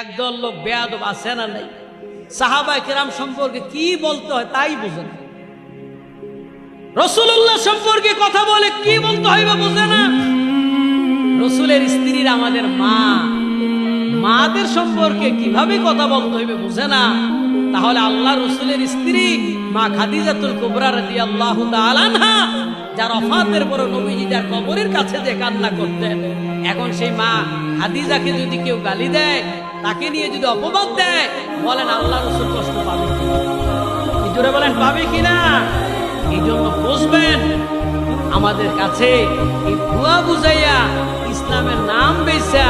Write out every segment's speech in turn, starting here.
একদল লোক বেয়াদব আছে না নাই? সাহাবাই কেরাম সম্পর্কে কি বলতে হয় তাই বুঝে না। রসুল্লাহ সম্পর্কে কথা বলে কি বলতে হয় বা বুঝে না? রসুলের স্ত্রীর আমাদের মা। মাদের সম্পর্কে কীভাবে কথা বলতে হইবে বুঝে না? তাহলে আল্লাহ রসুলের স্ত্রী মা খাদিজাতুল কুবরা রাদি আল্লাহ আলানহা যার অফাতের পর নবীজি যার কবরের কাছে যে কান্না করতেন, এখন সেই মা খাদিজাকে যদি কেউ গালি দেয় তাকে নিয়ে যদি অপবাদ দেয়, বলেন আল্লাহ রসুল কষ্ট পাবে জোরে বলেন, পাবে কিনা? এই জন্য বুঝবেন, আমাদের কাছে এই ভুয়া বুঝাইয়া ইসলামের নাম বেচা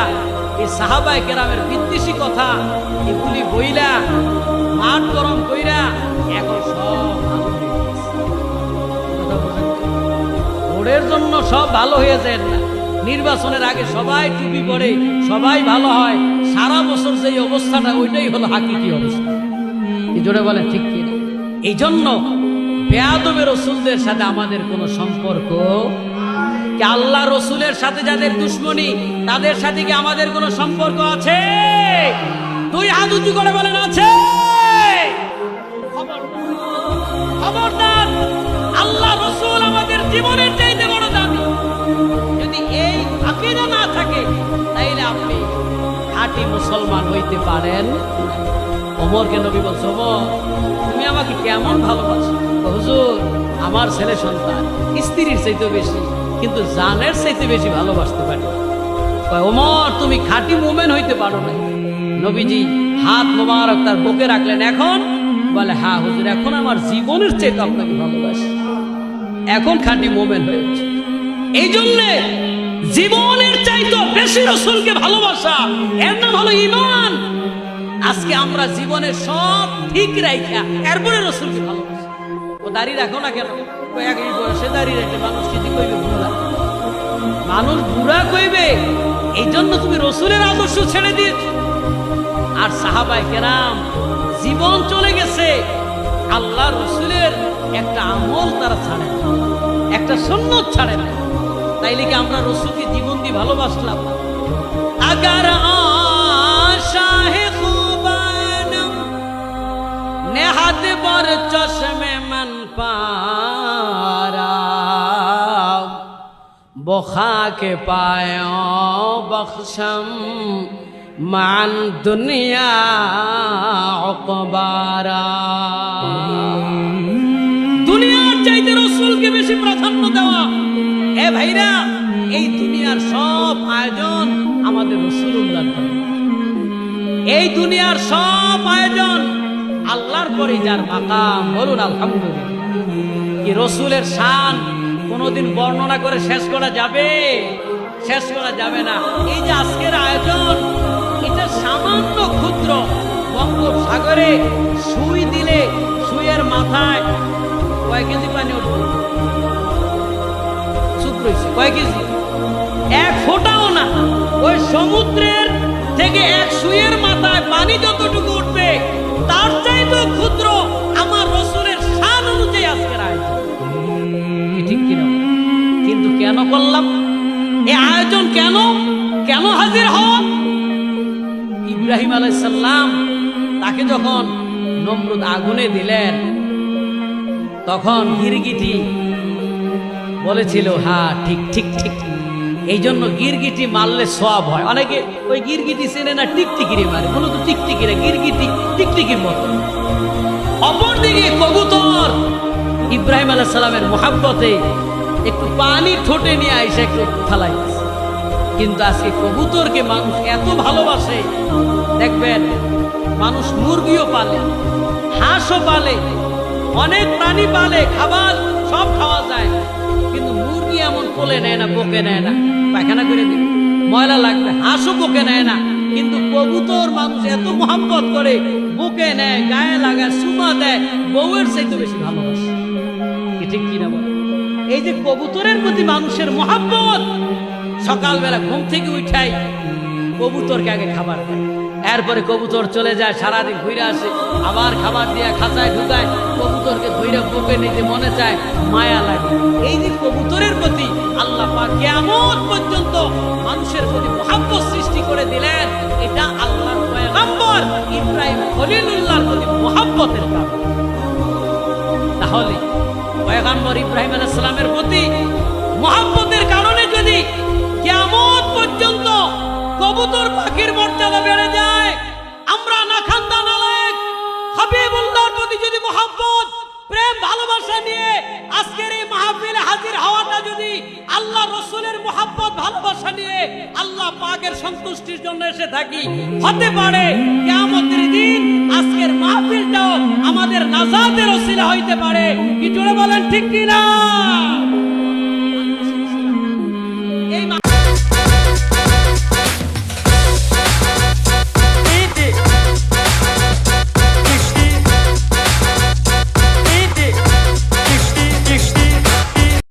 এই সাহাবাই কেরামের বিদ্বেষী কথা, এগুলি বইলা, মাঠ গরম কইরা এখন সব? ভোটের জন্য সব ভালো হয়ে যায় না। নির্বাচনের আগে সবাই টুপি পরে, সবাই ভালো হয়। সারা বছর যেই অবস্থাটা, ওইটাই হলো হাকিকি অবস্থা। জোরে বলেন, ঠিক কি? এই জন্য বেয়াদবের রসুলদের সাথে আমাদের কোনো সম্পর্ক কি? আল্লাহ রসুলের সাথে যাদের দুশ্মনী, তাদের সাথে কি আমাদের কোনো সম্পর্ক আছে? দুই হাত উঁচু করে বলেন, আছে। আল্লাহ রসুল আমাদের জীবনের চাইতে খাঁটি মুসলমান হইতে পারেন, ওমরকে নবী বলছে তুমি আমাকে কেমন ভালোবাসো? হুজুর, আমার ছেলে সন্তান, স্ত্রীর চাইতে বেশি, কিন্তু জানের চাইতে বেশি ভালোবাসতে পারি। ওমর, তুমি খাঁটি মুমেন হইতে পারো না নবীজি হাত মোবারক তার বুকে রাখলেন, এখন? বলে হ্যাঁ হুজুর, এখন আমার জীবনের চাইতে আপনাকে ভালোবাসি। এখন খাঁটি মোমেন হয়েছে এই জন্যে জীবনের চাইতো বেশি রসুলকে ভালোবাসা। এর নাম হলো ইমান আজকে আমরা জীবনের সব ঠিক রাইখা এরপরে রসুলকে ভালোবাসি। ও দাঁড়িয়ে রাখো না কেন? এক বয়সে দাঁড়িয়ে রেখে মানুষ কিছু কইবে বুড়া। মানুষ বুড়া কইবে এই জন্য তুমি রসুলের আদর্শ ছেড়ে দিয়েছ। আর সাহাবাই কেরাম জীবন চলে গেছে, আল্লাহ রসুলের একটা আমল তারা ছাড়ে একটা সন্ন্যত ছাড়ে না। তাইলে কি আমরা রসুলকে জীবন দিয়ে ভালোবাসলাম? আগার আশা হে খুবানম নেহাত বর চশমে মন পারা বখা के पायो बख्शम मान दुनिया অকবারা দুনিয়ার চাইতে রসুলকে বেশি প্রাধান্য দেওয়া এ ভাইরা এই দুনিয়ার সব আয়োজন আমাদের রসুল্লাহ এই দুনিয়ার সব আয়োজন আল্লাহর পরে যার মাকাম, বলুন আলহামদুলিল্লাহ। কি রসুলের শান কোনোদিন বর্ণনা করে শেষ করা যাবে? শেষ করা যাবে না। এই যে আজকের আয়োজন, এটা সামান্য ক্ষুদ্র বঙ্গোপসাগরে সুই দিলে সুইয়ের মাথায় কয় কেজি পানি উঠবে? চুপ রয়েছে কয় কেজি? এক ফোঁটাও না। ওই সমুদ্রের থেকে এক সুইয়ের মাথায় পানি যতটুকু উঠবে, তার চাইতেও ক্ষুদ্র আমার রসুলের শান অনুযায়ী আজকের আয়োজন ঠিক কিনা? কিন্তু কেন করলাম? এই আয়োজন কেন? কেন হাজির হওয়া? ইব্রাহিম আলাইসাল্লাম তাকে যখন নমরুদ আগুনে দিলেন, তখন গিরগিটি বলেছিল হ্যাঁ ঠিক ঠিক ঠিক এই জন্য গিরগিটি মারলে সব হয়। অনেকে ওই গিরগিটি চেনে না, টিকটিকিরে মারে। মূলত টিকটিকিরে গিরগিটি টিকটিকির মতো। অপরদিকে কবুতর। ইব্রাহিম আলাহ সালামের মোহাব্বতে একটু পানি ঠোঁটে নিয়ে আইসে একটু ফালাই কিন্তু আজকে কবুতরকে মানুষ এত ভালোবাসে, দেখবেন, মানুষ মুরগিও পালে, হাঁসও পালে, অনেক প্রাণী পালে, খাবার সব খাওয়া যায়, কিন্তু মুরগি এমন কোলে নেয় না বকে নেয় না। পায়খানা করে দিবে। ময়লা লাগবে, হাঁসও বুকে নেয় না। কিন্তু কবুতর মানুষ এত মোহাম্মত করে, বুকে নেয়, গায়ে লাগায় সুমা দেয়, বউয়ের চাইতে বেশি ভালোবাসে। কি ঠিক কিনা না এই যে কবুতরের প্রতি মানুষের মোহাম্মত সকালবেলা ঘুম থেকে উঠাই কবুতরকে আগে খাবার দেয়। এরপরে কবুতর চলে যায়, সারাদিন ঘুরে আসে, আবার খাবার দিয়ে খাঁচায় ঢুকায়, কবুতরকে ধৈর্য বুকে নিতে মনে চায়, মায়া লাগে। এই যে কবুতরের প্রতি আল্লাহ কেমন পর্যন্ত মানুষের প্রতি মহাব্বত সৃষ্টি করে দিলেন, এটা আল্লাহর পয়গাম আমার ইব্রাহিম খলিলুল্লাহর প্রতি মোহাব্বতের কারণ। তাহলে পয়গাম্বর ইব্রাহিম আলাইহিস কবুতর পাখির মর্যাদা বেড়ে যায়। আমরা না খান্দা নালায়েক হাবিবুল্লাহর প্রতি যদি মহাব্বত, প্রেম, ভালোবাসা নিয়ে আজকের এই মাহফিলে হাজির হওয়াটা যদি আল্লাহ রসুলের মহাব্বত, ভালোবাসা নিয়ে আল্লাহ পাকের সন্তুষ্টির জন্য এসে থাকি, হতে পারে কিয়ামতের দিন আজকের মাহফিলটাও আমাদের নাজাতের ওসিলা হইতে পারে। কি জোরে বলেন, ঠিক কি না